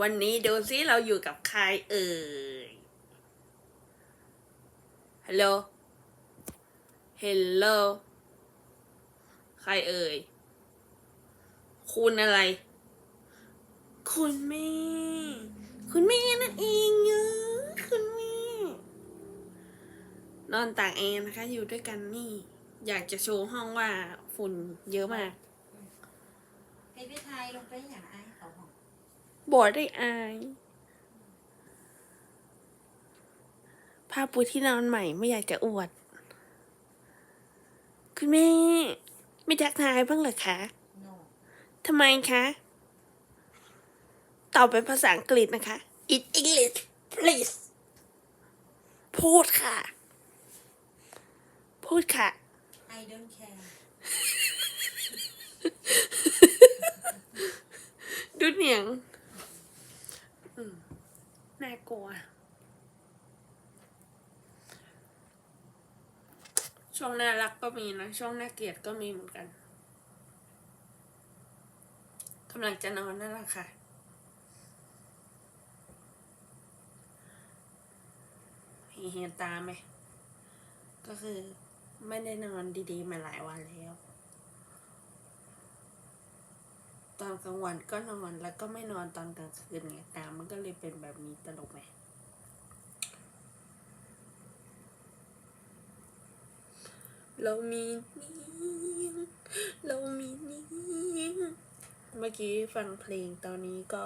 วันนี้ดูซิเราอยู่กับใครเอ่ย ฮัลโหล ฮัลโหล ใครเอ่ย คุณอะไร คุณแม่ คุณแม่นั่นเองเนอะคุณแม่ นอนต่างแอร์นะคะ อยู่ด้วยกันนี่ อยากจะโชว์ห้องว่าฝุ่นเยอะมากให้พี่ไทยลงไปอย่างไอ้เขาของ บอดได้อายผ้าปูที่นอนใหม่ไม่อยากจะอวด คุณแม่ ไม่ทักทายบ้างเหรอคะโน่ทำไมคะ ตอบเป็นภาษาอังกฤษนะคะ It English please พูดค่ะ พูดค่ะไอ don't care ดูเหนียงอืม น่ากลัว ช่วงน่ารักก็มีนะ ช่วงน่าเกลียดก็มีเหมือนกันกำลังจะนอนนั่นแหละค่ะเห็นตาไหม ก็คือไม่ได้นอนดีๆ มาหลายวันแล้ว ตอนกลางวันก็นอนแล้วก็ไม่นอนตอนกลางคืนไงตามันก็เลยเป็นแบบนี้ตลกไหมเรามีนิ่งเรามีนิ่งเมื่อกี้ฟังเพลงตอนนี้ก็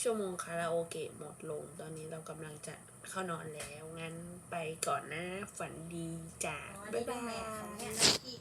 ชั่วโมงคาราโอเกะหมดลง ตอนนี้เรากำลังจะเข้านอนแล้ว งั้นไปก่อนนะ ฝันดีจ้าบ๊ายบาย